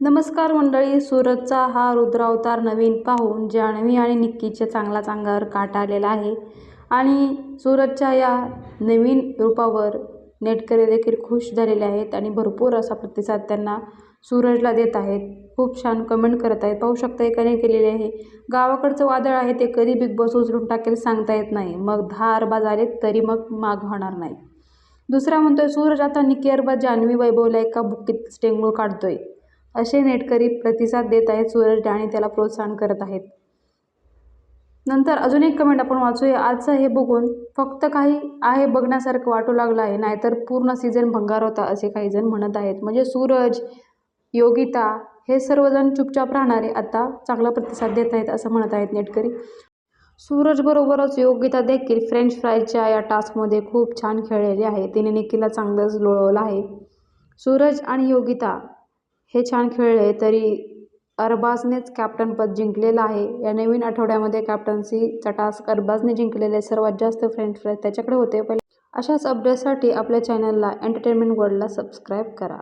नमस्कार मंडळी सूरजचा हा रुद्रावतार नवीन पाहून जान्हवी आणि निक्कीच्या चांगलाच अंगावर काटा आलेला आहे. आणि सूरजच्या या नवीन रूपावर नेटकरे देखील खुश झालेले आहेत आणि भरपूर असा प्रतिसाद त्यांना सूरजला देत आहेत. खूप छान कमेंट करत आहेत. पाहू शकता एकाने केलेले आहे. गावाकडचं वादळ आहे ते कधी बिग बॉस उचलून टाकेल सांगता येत नाही. मग दहा अरबा झाले तरी मग माग होणार नाही. दुसरा म्हणतोय सूरज आता निकी अरबा जान्हवी वैभवला एका बुक्कीत स्टेंगूळ काढतोय. असे नेटकरी प्रतिसाद देत आहेत सूरज आणि त्याला प्रोत्साहन करत आहेत. नंतर अजून एक कमेंट आपण वाचूया. आजचं हे बघून फक्त काही आहे बघण्यासारखं वाटू लागलं आहे. नाहीतर पूर्ण सीझन भंगार होता असे काही जण म्हणत आहेत. म्हणजे सूरज योगिता हे सर्वजण चुपचाप राहणारे आता चांगला प्रतिसाद देत आहेत असं म्हणत आहेत नेटकरी. सूरजबरोबरच योगिता देखील फ्रेंच फ्राईजच्या या टास्कमध्ये खूप छान खेळलेली आहे. तिने निखिलला चांगलंच लोळवलं आहे. सूरज आणि योगिता हे छान खेळले तरी अरबाजनेच कॅप्टनपद जिंकलेलं आहे. या नवीन आठवड्यामध्ये कॅप्टन्सीचा टास्क अरबाजने जिंकलेले सर्वात जास्त फ्रेंड फ्राईज त्याच्याकडे होते. पहिले अशाच अपडेटसाठी आपल्या चॅनलला एंटरटेनमेंट वर्ल्डला सबस्क्राईब करा.